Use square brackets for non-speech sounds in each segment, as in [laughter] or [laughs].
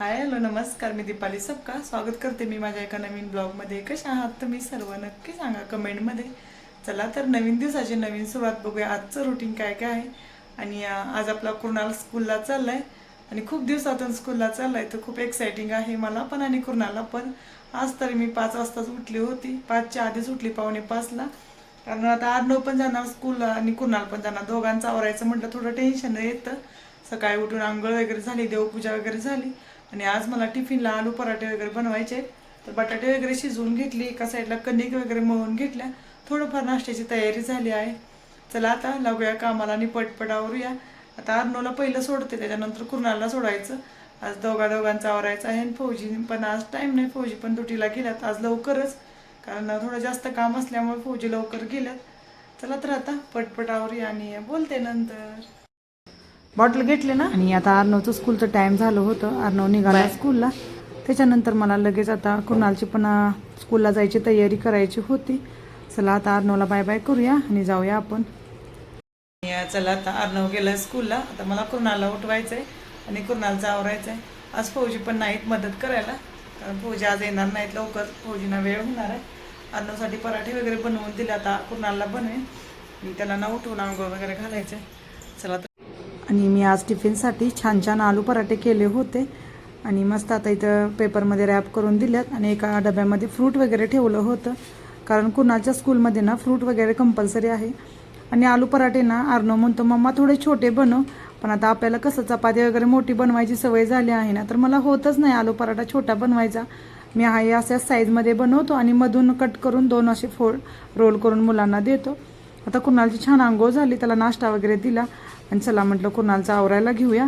Hi hello नमस्कार मी दीपाली सबका. स्वागत करते मी माझ्या एका नवीन ब्लॉगमध्ये. कशा आहात तुम्ही सर्व? नक्की सांगा कमेंटमध्ये. चला तर नवीन दिवसाची नवीन सुरुवात बघूया. आजचं रुटीन काय काय आहे? आणि आज आपला कुणाल स्कूलला चाललाय. आणि खूप दिवसातून स्कूलला चाललाय तर खूप एक्सायटिंग आहे मला पण आणि कुणाला पण. आज तरी मी पाच वाजताच उठली होती. पाचच्या आधीच उठली पावणे पाचला. कारण आता आडनव पण जाणार स्कूलला आणि कुणाल पण जाणार. दोघांचं आवरायचं म्हटलं थोडं टेन्शन येतं. सकाळी उठून आंघोळ वगैरे झाली देवपूजा वगैरे झाली. आणि आज मला टिफिनला आलू पराठे वगैरे बनवायचे आहेत. तर बटाटे वगैरे शिजवून घेतली एका साईडला कणिक वगैरे मळून घेतल्या. थोडंफार नाश्त्याची तयारी झाली आहे. चला आता लागूया कामाला आणि पटपट आवरूया. आता अर्नोला पहिलं सोडते त्याच्यानंतर कुणाला सोडायचं. आज दोघा दोघांचा आवरायचं आहे आणि फौजी पण आज टाईम नाही फौजी पण दुटीला गेल्यात. आज लवकरच कारण थोडं जास्त काम असल्यामुळे फौजी लवकर गेल्यात. चला तर आता पटपट आवरूया आणि बोलते नंतर. बॉटल घेतले ना? आणि आता अर्णवचं स्कूलचं टाइम झालं होतं. अर्णव निघाला स्कूलला त्याच्यानंतर मला लगेच आता कुणालची पण स्कूलला जायची तयारी करायची होती. चला आता अर्णवला बाय बाय करूया आणि जाऊया आपण. चला आता अर्णव गेलं स्कूलला आता मला कुणाला उठवायचं आहे आणि कुणालचं आवरायचं आहे आज फौजी पण नाहीत मदत करायला. कारण फौजी आज येणार नाहीत लवकर. फौजीना वेळ होणार आहे. अर्णवसाठी पराठे वगैरे बनवून दिले. आता कुणाला बनवेन. आणि त्याला ना उठवून आंघोळ वगैरे घालायचं आहे चला तर आणि मी आज टिफिनसाठी छान छान आलू पराठे केले होते. आणि मस्त आता इथं पेपरमध्ये रॅप करून दिल्यात. आणि एका डब्यामध्ये फ्रूट वगैरे ठेवलं होतं. कारण कुणाच्या स्कूलमध्ये ना फ्रूट वगैरे कंपल्सरी आहे. आणि आलू पराठे ना अर्णव म्हणतो मम्मा थोडे छोटे बनव. पण आता आपल्याला कसं चपाती वगैरे मोठी बनवायची सवय झाली आहे ना तर मला होतच नाही आलू पराठा छोटा बनवायचा. मी हा अशा साईजमध्ये बनवतो आणि मधून कट करून दोन असे फोड रोल करून मुलांना देतो. आता कुणालची छान आंघोळ झाली त्याला नाश्ता वगैरे दिला. आणि चला म्हटलं कुणालचा आवरायला घेऊया.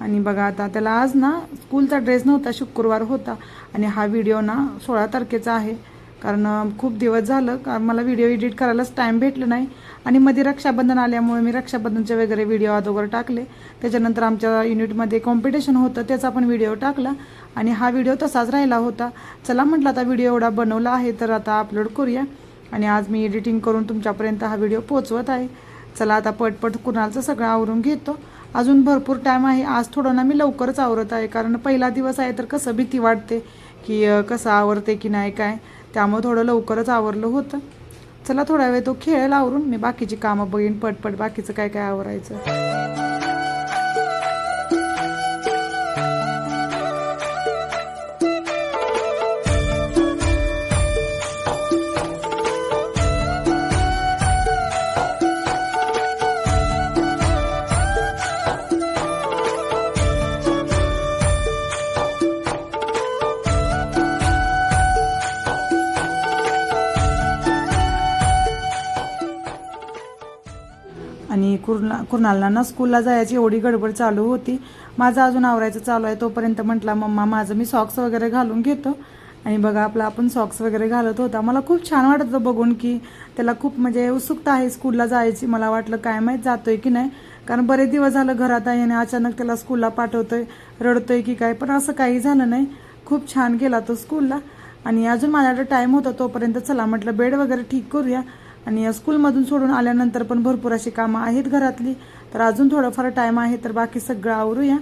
आणि बघा आता त्याला आज ना स्कूलचा ड्रेस नव्हता शुक्रवार होता. आणि हा व्हिडिओ ना सोळा तारखेचा आहे. कारण खूप दिवस झालं कारण मला व्हिडिओ एडिट करायलाच टाईम भेटलं नाही. आणि मध्ये रक्षाबंधन आल्यामुळे मी रक्षाबंधनचे वगैरे व्हिडिओ अगोदर टाकले. त्याच्यानंतर आमच्या युनिटमध्ये कॉम्पिटिशन होतं त्याचा पण व्हिडिओ टाकला. आणि हा व्हिडिओ तसाच राहिला होता. चला म्हटलं आता व्हिडिओ एवढा बनवला आहे तर आता अपलोड करूया. आणि आज मी एडिटिंग करून तुमच्यापर्यंत हा व्हिडिओ पोचवत आहे. चला आता पटपट कुणालचं सगळं आवरून घेतो. अजून भरपूर टाईम आहे. आज थोडं ना मी लवकरच आवरत आहे. कारण पहिला दिवस आहे तर कसं भीती वाटते की कसं आवरते की नाही काय. त्यामुळे थोडं लवकरच आवरलं होतं. चला थोडा वेळ तो खेळेल आवरून मी बाकीची कामं बघीन. पटपट बाकीचं काय काय आवरायचं. आणि कुर्ला कुर्नालला ना स्कूलला जायची एवढी गडबड चालू होती. माझं अजून आवरायचं चालू आहे तोपर्यंत म्हटला मम्मा माझं मी सॉक्स वगैरे घालून घेतो. आणि बघा आपला आपण सॉक्स वगैरे घालत होता. मला खूप छान वाटत होतं बघून की त्याला खूप म्हणजे उत्सुकता आहे स्कूलला जायची. मला वाटलं काय माहीत जातोय की नाही? कारण बरेच दिवस झालं घरात आहे आणि अचानक त्याला स्कूलला पाठवतोय रडतोय की काय. पण असं काही झालं नाही. खूप छान गेला तो स्कूलला आणि अजून माझ्याकडे टाईम होता तोपर्यंत चला म्हटलं बेड वगैरे ठीक करूया. आणि स्कूलमधून सोडून आल्यानंतर पण भरपूर अशी कामं आहेत घरातली. तर अजून थोडंफार टाईम आहे तर बाकी सगळं आवरूया.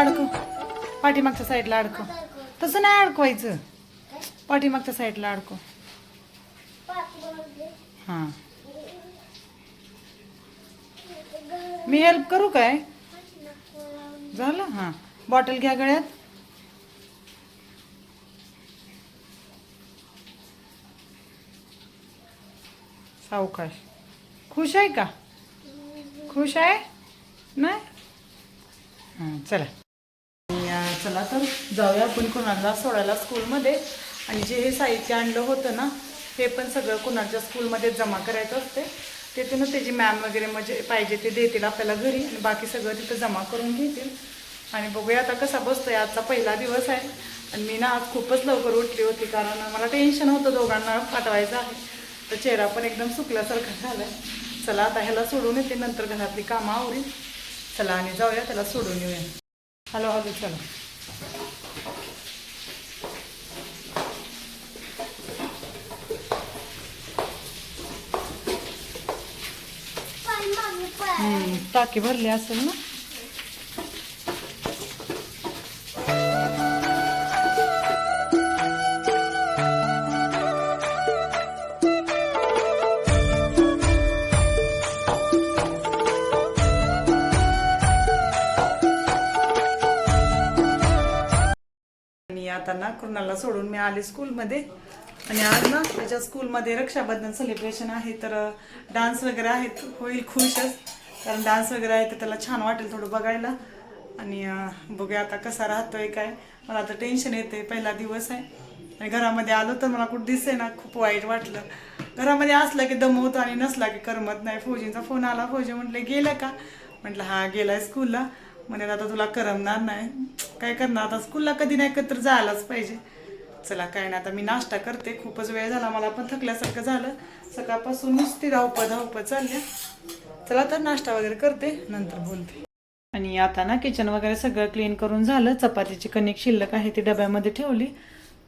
उलटवते अडकव. पाठीमागच्या साईडला अडकव. तसं नाही अडकवायचं. पाठीमागच्या साईडला अडकव. हां. मी हेल्प करू काय? झालं? हां. बॉटल घ्या गळ्यात. सावकाश. खुश आहे का? खुश आहे? नाही? हां चला. चला तर जाऊया आपण कुणाला सोडायला स्कूलमध्ये. आणि जे हे साहित्य आणलं होतं ना हे पण सगळं कुणाच्या स्कूलमध्ये जमा करायचं असते. तिथे ना त्याची मॅम वगैरे म्हणजे पाहिजे ते देतील आपल्याला घरी आणि बाकी सगळं तिथं जमा करून घेतील. आणि बघूया आता कसा बसतोय आजचा पहिला दिवस आहे. आणि मी ना आज खूपच लवकर उठली होती कारण मला टेन्शन होतं दोघांना पाठवायचं आहे. तर चेहरा पण एकदम सुकल्यासारखा आहे चला आता ह्याला सोडून येते नंतर घरातली कामं आवरील चला आणि जाऊया त्याला सोडून येऊया. हॅलो हॅलो चला. टाकी भरली असेल ना? आणि आता ना कुणाला सोडून मी आले स्कूलमध्ये. आणि आज ना त्याच्या स्कूलमध्ये रक्षाबंधन सेलिब्रेशन आहे तर डान्स वगैरे आहेत. होईल खुशच कारण डान्स वगैरे आहे तर त्याला छान वाटेल थोडं बघायला. आणि बघूया आता कसा राहतोय काय. मला आता टेन्शन येते पहिला दिवस आहे. आणि घरामध्ये आलो तर मला कुठं दिसे ना खूप वाईट वाटलं. घरामध्ये असलं की दमवतो आणि नसला की करमत नाही. फौजींचा फोन आला फौजी म्हटले गेलं का? म्हटलं हा गेलाय स्कूलला म्हणे आता तुला करमणार नाही. काय करणार? आता स्कूलला कधी नाही एकत्र जायलाच पाहिजे. चला काय नाही आता मी नाश्ता करते. खूपच वेळ झाला मला पण थकल्यासारखं झालं. सकाळपासून नुसती धावपं धावपं चालल्या चला तर नाश्ता वगैरे करते नंतर बोलते. आणि आता ना किचन वगैरे सगळं क्लीन करून झालं. चपातीची कणिक शिल्लक आहे ती डब्यामध्ये ठेवली.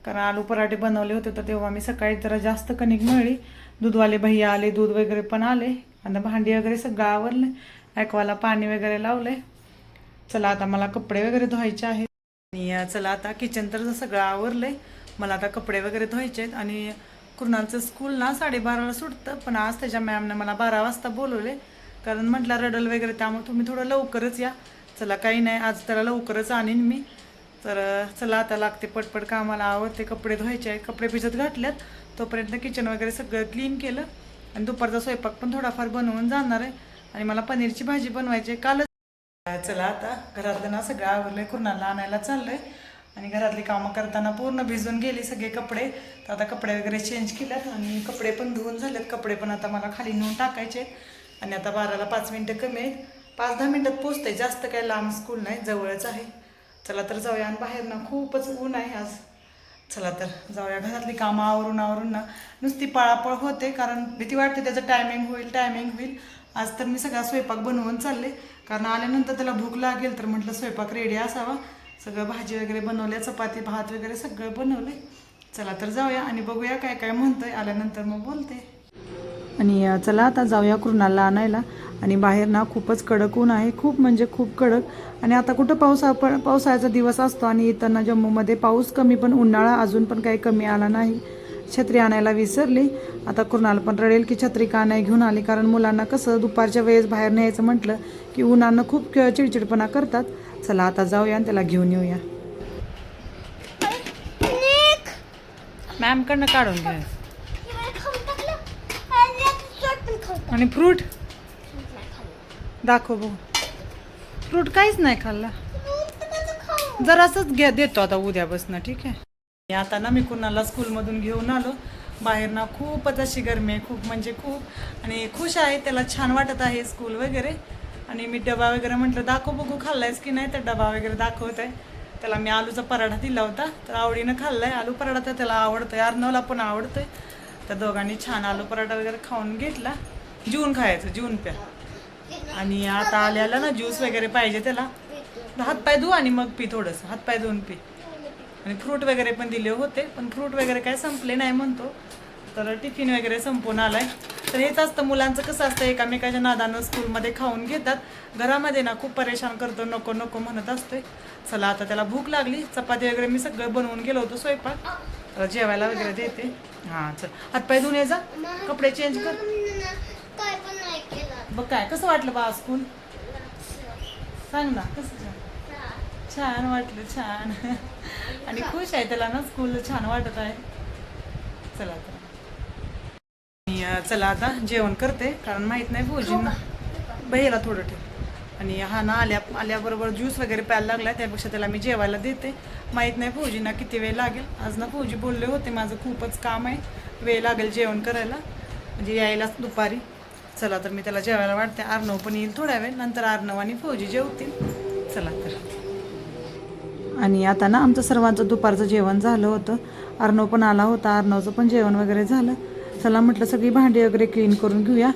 कारण आलू पराठे बनवले होते तर तेव्हा मी सकाळी जरा जास्त कणिक मिळली. दूधवाले भैया आले दूध वगैरे पण आले. आणि भांडी वगैरे सगळं आवरले. ॲक्वाला पाणी वगैरे लावलंय चला आता मला कपडे वगैरे धुवायचे आहेत. आणि चला आता किचन तर सगळं आवरलंय. मला आता कपडे वगैरे धुवायचे आहेत. आणि कुणालचं स्कूल ना साडेबाराला सुटतं पण आज त्याच्या मॅमने मला बारा वाजता बोलवले. कारण म्हटलं रडल वगैरे त्यामुळे तुम्ही थोडं लवकरच या. चला काही नाही आज त्याला लवकरच आणीन मी. तर चला आता लागते पटपट कामाला. आवडते कपडे धुवायचे आहेत. कपडे भिजत घातल्यात. तोपर्यंत किचन वगैरे सगळं क्लीन केलं. आणि दुपारचा स्वयंपाक पण थोडाफार बनवून जाणार आहे. आणि मला पनीरची भाजी बनवायची आहे. कालच चला आता घरातलं ना सगळं आहे कुणाला आणायला चाललंय. आणि घरातली कामं करताना पूर्ण भिजून गेली सगळे कपडे. तर आता कपडे वगैरे चेंज केल्यात आणि कपडे पण धुवून झालेत. कपडे पण आता मला खाली नेऊन टाकायचे आहेत. आणि आता बाराला पाच मिनटं कमी आहेत. पाच दहा मिनटात पोचते जास्त काय लांब स्कूल नाही जवळच आहे. चला तर जाऊया आणि बाहेर ना. खूपच ऊन आहे आज. चला तर जाऊया. घरातली कामं आवरून आवरून ना. नुसती पळापळ होते कारण भीती वाटते त्याचं टायमिंग होईल टायमिंग होईल. आज तर मी सगळा स्वयंपाक बनवून चालले. कारण आल्यानंतर त्याला भूक लागेल तर म्हटलं स्वयंपाक रेडी असावा. सगळं भाजी वगैरे बनवल्या चपाती भात वगैरे सगळं बनवले चला तर जाऊया आणि बघूया काय काय म्हणतंय. आल्यानंतर मग बोलते. आणि चला आता जाऊया कुणाला आणायला. आणि बाहेर ना खूपच कडक ऊन आहे. खूप म्हणजे खूप कडक. आणि आता कुठं पावसा पण पावसाळ्याचा दिवस असतो आणि येताना जम्मूमध्ये पाऊस कमी पण उन्हाळा अजून पण काही कमी आला नाही. छत्री आणायला विसरली. आता कुणाला पण रडेल की छत्री का नाही घेऊन आली? कारण मुलांना कसं दुपारच्या वेळेस बाहेर न्यायचं म्हटलं की उन्हानं खूप चिडचिडपणा करतात. चला आता जाऊया आणि त्याला घेऊन येऊया. मॅमकडनं काढून घ्या. आणि फ्रूट? दाखव बघू. फ्रूट काहीच नाही खाल्ला. जरासच घ्या देतो आता उद्यापासून ठीक आहे? आता ना मी कुणाला स्कूलमधून घेऊन आलो. बाहेर ना खूपच अशी गरमी आहे खूप म्हणजे खूप. आणि खुश आहे त्याला छान वाटत आहे स्कूल वगैरे. आणि मी डबा वगैरे म्हटलं दाखव बघू खाल्लायस की नाही? तर डबा वगैरे दाखवत आहे. त्याला मी आलूचा पराठा दिला होता. तर आवडीनं खाल्लाय. आलू पराठा तर त्याला आवडतोय. अर्नवला पण आवडतोय. तर दोघांनी छान आलू पराठा वगैरे खाऊन घेतला. जिवून खायचं जेवून प्या. आणि आता आल्याला ना ज्यूस वगैरे पाहिजे त्याला. हातपाय धुवू आणि मग पी थोडंसं. हातपाय धुवून पी. आणि फ्रूट वगैरे पण दिले होते पण फ्रूट वगैरे काय संपले नाही म्हणतो. तर टिफिन वगैरे संपून आलाय. तर हेच असतं मुलांचं कसं असतं एकामेकाच्या नादानं स्कूलमध्ये खाऊन घेतात. घरामध्ये ना खूप परेशान करतो नको नको म्हणत असतोय. चला आता त्याला भूक लागली चपाती वगैरे मी सगळं बनवून गेलो होतो स्वयंपाक. जेवायला वगैरे देते. हां चल. हातपाय धुवून ये जा. कपडे चेंज कर. बघ काय कसं वाटलं बा स्कूल सांग ना कसं छान? छान वाटलं छान. [laughs] आणि खुश आहे त्याला ना स्कूल छान वाटत आहे. चला तर चला आता जेवण करते कारण माहीत नाही फौजींना बहिला थोडं ठेव. आणि हा ना आल्या आल्याबरोबर ज्यूस वगैरे प्यायला लागला त्यापेक्षा त्याला मी जेवायला देते. माहीत नाही फौजींना किती वेळ लागेल. आज ना फौजी बोलले होते माझं खूपच काम आहे. वेळ लागेल जेवण करायला. म्हणजे यायलाच दुपारी. चला तर मी त्याला जेवायला वाटते अर्णव पण येईल थोड्या वेळ. नंतर आर्नव आणि फौजी जेवतील. चला तर. आणि आता ना आमचं सर्वांचं दुपारचं जेवण झालं होतं. अर्णव पण आला होता. अर्णवचं पण जेवण वगैरे झालं. चला म्हटलं सगळी भांडी वगैरे क्लीन करून घेऊया.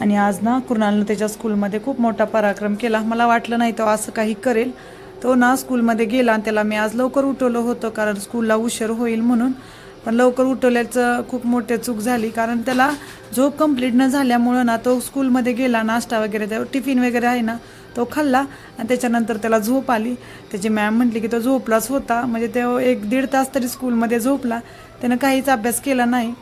आणि आज ना कृणालनं त्याच्या स्कूलमध्ये खूप मोठा पराक्रम केला. मला वाटलं नाही तो असं काही करेल. तो ना स्कूलमध्ये गेला आणि त्याला मी आज लवकर उठवलं होतं कारण स्कूलला उशीर होईल म्हणून. पण लवकर उठवल्याचं खूप मोठी चूक झाली. कारण त्याला झोप कंप्लीट न झाल्यामुळं ना तो स्कूलमध्ये गेला नाश्ता वगैरे त्या टिफिन वगैरे आहे ना तो खाल्ला आणि त्याच्यानंतर त्याला झोप आली. त्याची मॅम म्हटली की तो झोपलाच होता. म्हणजे तो एक दीड तास तरी स्कूलमध्ये झोपला. त्यानं काहीच अभ्यास केला नाही.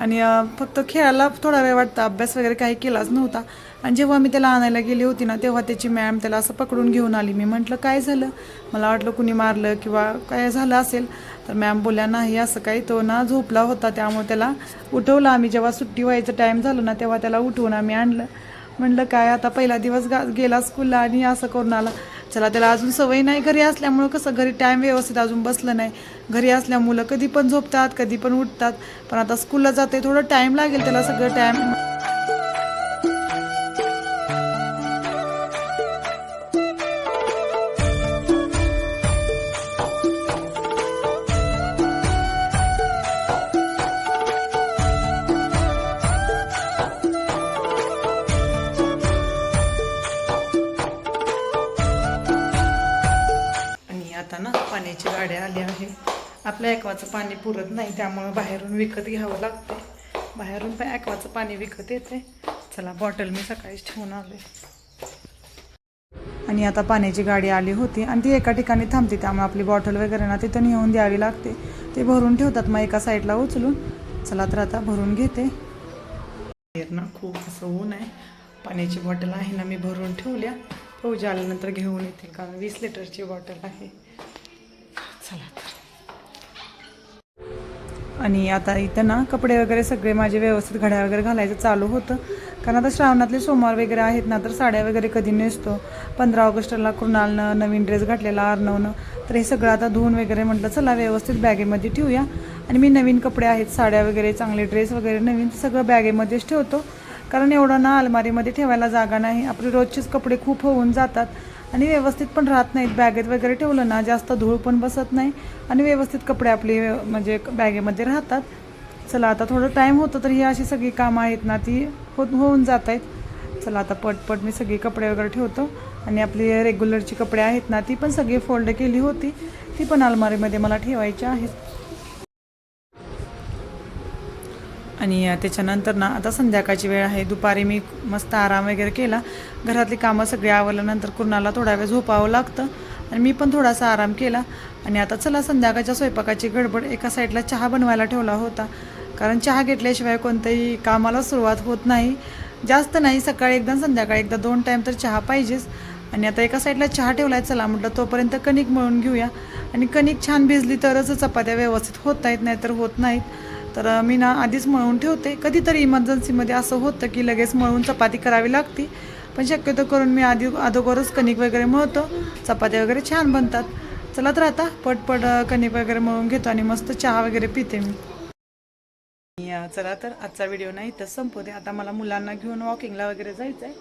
आणि फक्त खेळायला थोडा वेळ वाटतं. अभ्यास वगैरे काही केलाच नव्हता. आणि जेव्हा मी त्याला आणायला गेली होती ना तेव्हा त्याची मॅम त्याला असं पकडून घेऊन आली. मी म्हटलं काय झालं? मला वाटलं कुणी मारलं किंवा काय झालं असेल? तर मॅम बोलल्या नाही असं काही तो ना झोपला होता. त्यामुळे त्याला उठवलं आम्ही. जेव्हा सुट्टी व्हायचं टाईम झालं ना तेव्हा त्याला उठवून आम्ही आणलं. म्हटलं काय आता पहिला दिवस गा गेला स्कूलला आणि असं करून आला. चला त्याला अजून सवय नाही घरी असल्यामुळं कसं घरी टाईम व्यवस्थित अजून बसलं नाही. घरी असल्या मुलं कधी पण झोपतात कधी पण उठतात. पण आता स्कूलला जाते थोडं टाईम लागेल त्याला सगळं टाईम पाण्याची गाड्या आली आहे. आपल्या ॲक्वाचं पाणी पुरत नाही त्यामुळं बाहेरून विकत घ्यावं लागते बाहेरून पण ॲक्वाचं पाणी विकत येते चला बॉटल मी सकाळीच ठेवून आले. आणि आता पाण्याची गाडी आली होती आणि ती एका ठिकाणी थांबते त्यामुळे आपली बॉटल वगैरे ना तिथं नेऊन द्यावी लागते. ते भरून ठेवतात मग एका साईडला उचलून. चला तर आता भरून घेते. ना खूप असं ऊन आहे. पाण्याची बॉटल आहे ना मी भरून ठेवल्या. फौजी आल्यानंतर घेऊन येते कारण वीस लिटरची बॉटल आहे. चला आणि आता इथं ना कपडे वगैरे सगळे माझे व्यवस्थित घड्या वगैरे घालायचं चालू होतं. कारण आता श्रावणातले सोमवार वगैरे आहेत ना तर साड्या वगैरे कधी नेसतो. पंधरा ऑगस्टला कृणालनं नवीन ड्रेस घातलेला अर्णवनं. तर हे सगळं आता धुवून वगैरे म्हटलं चला व्यवस्थित बॅगेमध्ये ठेवूया. आणि मी नवीन कपडे आहेत साड्या वगैरे चांगले ड्रेस वगैरे नवीन सगळं बॅगेमध्येच ठेवतो. कारण एवढं ना अलमारीमध्ये ठेवायला जागा नाही. आपले रोजचेच कपडे खूप होऊन जातात. आणि व्यवस्थित पण राहत नाहीत. बॅगेत वगैरे ठेवलं ना जास्त धूळ पण बसत नाही. आणि व्यवस्थित कपडे आपले म्हणजे बॅगेमध्ये राहतात. चला आता थोडं टाईम होतं तर ही अशी सगळी कामं आहेत ना ती हो होऊन जात आहेत. चला आता पटपट मी सगळी कपडे वगैरे ठेवतो. आणि आपली रेग्युलरची कपडे आहेत ना ती पण सगळी फोल्ड केली होती. ती पण अलमारीमध्ये मला ठेवायची आहेत. आणि त्याच्यानंतर ना आता संध्याकाळची वेळ आहे. दुपारी मी मस्त आराम वगैरे केला. घरातली कामं सगळी आवरल्यानंतर कुणाला थोडा वेळ झोपावं लागतं. आणि मी पण थोडासा आराम केला. आणि आता चला संध्याकाळच्या स्वयंपाकाची गडबड एका साईडला चहा बनवायला ठेवला होता. कारण चहा घेतल्याशिवाय कोणत्याही कामाला सुरुवात होत नाही. जास्त नाही सकाळी एकदा संध्याकाळी एकदा दोन टाईम तर चहा पाहिजेच. आणि आता एका साईडला चहा ठेवलाय चला म्हटलं तोपर्यंत कणिक मळून घेऊया. आणि कणिक छान भिजली तरच चपात्या व्यवस्थित होत आहेत नाहीतर होत नाहीत. तर मी ना आधीच मळून ठेवते. कधीतरी इमर्जन्सीमध्ये असं होतं की लगेच मळून चपाती करावी लागते. पण शक्यतो करून मी आधी अगोदरच कणिक वगैरे मळतो. चपात्या वगैरे छान बनतात. चला तर आता पटपट कणिक वगैरे मळून घेतो आणि मस्त चहा वगैरे पिते मी. चला तर आजचा व्हिडिओ नाही तर संपवते. आता मला मुलांना घेऊन वॉकिंगला वगैरे जायचं आहे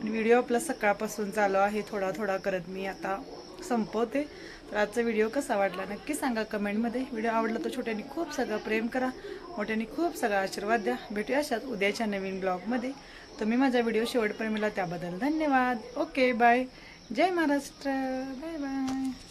आणि व्हिडिओ आपला सकाळपासून चालू आहे. थोडा थोडा करत मी आता संपवते. तर आजचा व्हिडिओ कसा वाटला नक्की सांगा कमेंटमध्ये व्हिडिओ आवडला तर छोट्यांनी खूप सगळं प्रेम करा. मोठ्यांनी खूप सगळा आशीर्वाद द्या. भेटूया अशाच उद्याच्या नवीन ब्लॉगमध्ये तुम्ही माझा व्हिडिओ शेवटपर्यंत मिळाला त्याबद्दल धन्यवाद. ओके बाय जय महाराष्ट्र. Bye bye